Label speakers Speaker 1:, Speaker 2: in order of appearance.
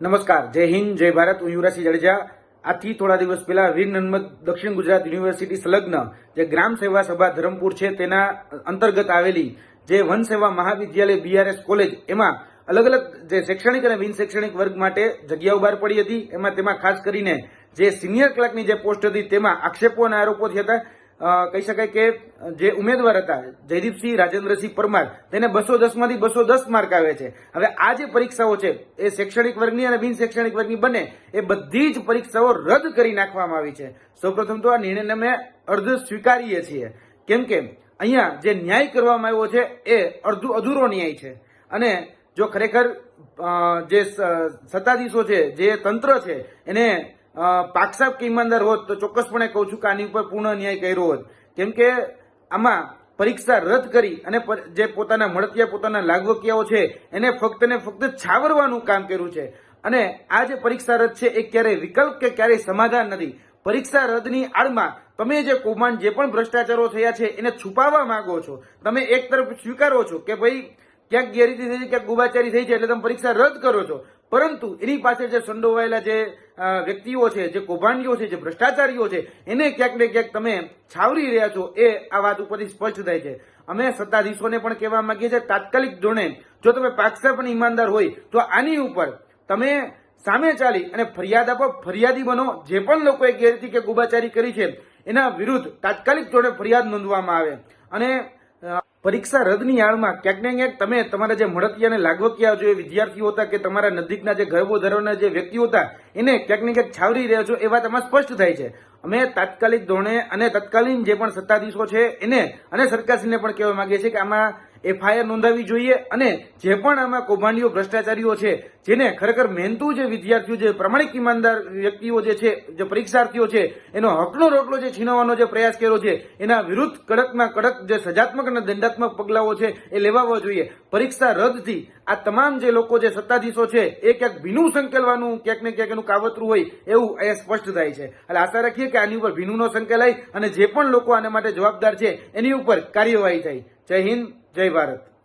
Speaker 1: નમસ્કાર, જય હિન્દ, જય ભારત, હું યુવરાજસિંહ જાડેજા. આથી થોડા દિવસ પહેલા વીર નર્મદ દક્ષિણ ગુજરાત યુનિવર્સિટી સંલગ્ન જે ગ્રામ સેવા સભા ધરમપુર છે તેના અંતર્ગત આવેલી જે વન સેવા મહાવિદ્યાલય બીઆરએસ કોલેજ, એમાં અલગ અલગ જે શૈક્ષણિક અને બિન શૈક્ષણિક વર્ગ માટે જગ્યાઓ બહાર પડી હતી. એમાં તેમાં ખાસ કરીને જે સિનિયર ક્લાર્કની જે પોસ્ટ હતી તેમાં આક્ષેપો અને આરોપો થયા હતા. કહી શકાય કે જે ઉમેદવાર હતા, જયદીપસિંહ, રાજેન્દ્રસિંહ પરમાર, તેને બસો દસમાંથી બસો દસ માર્ક આવે છે. હવે આ જે પરીક્ષાઓ છે, એ શૈક્ષણિક વર્ગની અને બિન શૈક્ષણિક વર્ગની બંને, એ બધી જ પરીક્ષાઓ રદ કરી નાખવામાં આવી છે. સૌપ્રથમ તો આ નિર્ણયને અમે અર્ધ સ્વીકારીએ છીએ. કેમ કે અહીંયા જે ન્યાય કરવામાં આવ્યો છે, એ અડધું અધૂરો ન્યાય છે. અને જો ખરેખર જે સત્તાધીશો છે, જે તંત્ર છે, એને પાકસાબ કે ઈમાનદાર હોત તો ચોક્કસપણે કહું છું કે આની ઉપર પૂર્ણ ન્યાય કર્યો હોત. કેમ કે આમાં પરીક્ષા રદ કરી અને જે પોતાના મળતિયા, પોતાના લાગવકિયાઓ છે, એને ફક્ત ને ફક્ત છાવરવાનું કામ કર્યું છે. અને આ જે પરીક્ષા રદ છે, એ ક્યારેય વિકલ્પ કે ક્યારેય સમાધાન નથી. પરીક્ષા રદની આડમાં તમે જે કૌભાંડ, જે પણ ભ્રષ્ટાચારો થયા છે, એને છુપાવવા માંગો છો. તમે એક તરફ સ્વીકારો છો કે ભાઈ ક્યાંક ગેરરીતિ થઈ છે, ક્યાંક ગુબાચારી થઈ છે, એટલે તમે પરીક્ષા રદ કરો છો. પરંતુ એની પાસે જે સંડોવાયેલા જે વ્યક્તિઓ છે, જે કૌભાંડીઓ છે, જે ભ્રષ્ટાચારીઓ છે, એને ક્યાંક ને ક્યાંક તમે છાવરી રહ્યા છો, એ આ વાત ઉપરથી સ્પષ્ટ થાય છે. અમે સત્તાધીશોને પણ કહેવા માંગીએ છીએ, તાત્કાલિક ધોરણે જો તમે પાકસર પણ ઈમાનદાર હોય, તો આની ઉપર તમે સામે ચાલી અને ફરિયાદ આપો, ફરિયાદી બનો. જે પણ લોકોએ ગેરરીતિ કે ગુબાચારી કરી છે, એના વિરુદ્ધ તાત્કાલિક ધોરણે ફરિયાદ નોંધવામાં આવે. અને પરીક્ષા રદની આડમાં ક્યાંક ને ક્યાંક તમે તમારા જે મળતિયા અને લાગવકિયા એ વિદ્યાર્થીઓ હતા કે તમારા નજીકના જે ગરબો ધરાવનાર જે વ્યક્તિઓ હતા, એને ક્યાંક ને ક્યાંક છાવરી રહ્યા છો, એ વાત આમાં સ્પષ્ટ થાય છે. અમે તાત્કાલિક ધોરણે અને તત્કાલીન જે પણ સત્તાધીશો છે, એને અને સરકારશ્રીને પણ કહેવા માંગીએ છીએ કે આમાં એફઆઈઆર નોંધાવી જોઈએ અને જે પણ આમાં કૌભાંડીઓ, ભ્રષ્ટાચારીઓ છે, જેને ખરેખર મહેનતુ જે વિદ્યાર્થીઓ જે પ્રમાણિક ઈમાનદાર વ્યક્તિઓ જે છે, જે પરીક્ષાર્થીઓ છે, એનો હકનો રોટલો જે છીનવવાનો જે પ્રયાસ કર્યો છે, એના વિરુદ્ધ કડકમાં કડક જે સજાત્મક અને દંડાત્મક પગલાઓ છે એ લેવાવા જોઈએ. પરીક્ષા રદથી આ તમામ જે લોકો જે સત્તાધીશો છે, એ ક્યાંક ભીનું સંકેલવાનું, ક્યાંક ને ક્યાંક એનું કાવતરું હોય એવું એ સ્પષ્ટ થાય છે. એટલે આશા રાખીએ કે આની ઉપર ભીનુંનો સંકેલાય અને જે પણ લોકો આના માટે જવાબદાર છે, એની ઉપર કાર્યવાહી થાય. જય હિન્દ, જય ભારત.